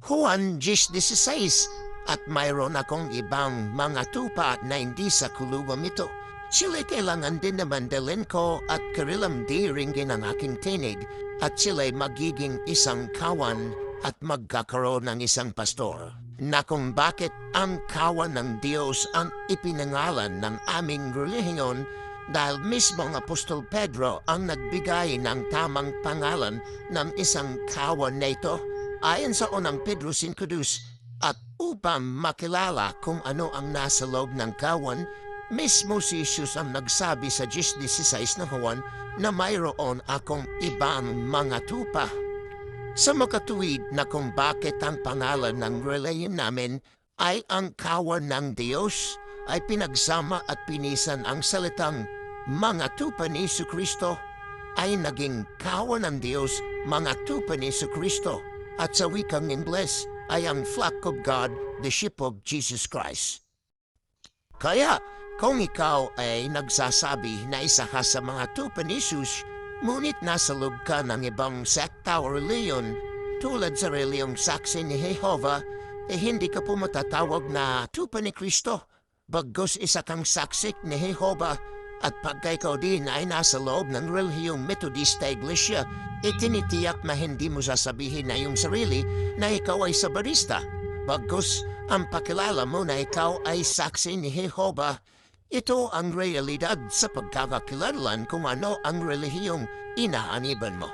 Juan 10.16 at mayroon akong ibang mga tupa na hindi sa kuluwang ito. Sila kailangan din naman dalhin ko at karilam di ringgin ang aking tinig at sila'y magiging isang kawan at magkakaroon ng isang pastor. Na kung bakit ang kawan ng Diyos ang ipinangalan ng aming relihiyon dahil mismo ang Apostol Pedro ang nagbigay ng tamang pangalan ng isang kawan na ito ayon sa unang Pedro 5.2 at upang makilala kung ano ang nasa loob ng kawan, mismo si Jesus ang nagsabi sa 10.16 na Juan na mayroon akong ibang mga tupa. Sa makatuwid na kung bakit ang pangalan ng reliyon namin ay ang kawan ng Diyos, ay pinagsama at pinisan ang salitang mga tupa ni Kristo ay naging kawan ng Diyos, mga tupa ni Kristo. At sa wikang Ingles ay ang flock of God, the ship of Jesus Christ. Kaya, kung ikaw ay nagsasabi na isa ka sa mga tupa ni Jesus, ngunit nasa loob ka ng ibang sekta o reliyon, tulad sa reliyong saksi ni Jehovah, eh hindi ka po matatawag na tupa ni Kristo. Bagos isa kang saksi ni Jehovah at pagka ikaw din ay nasa loob ng relihiyong Methodista Iglesia, itinitiyak na hindi mo sasabihin na yung sarili na ikaw ay sabarista. Bagkus ang pakilala mo na ikaw ay saksi ni Jehovah, ito ang realidad sa pagkakakilanlan kung ano ang relihiyong inaaniban mo.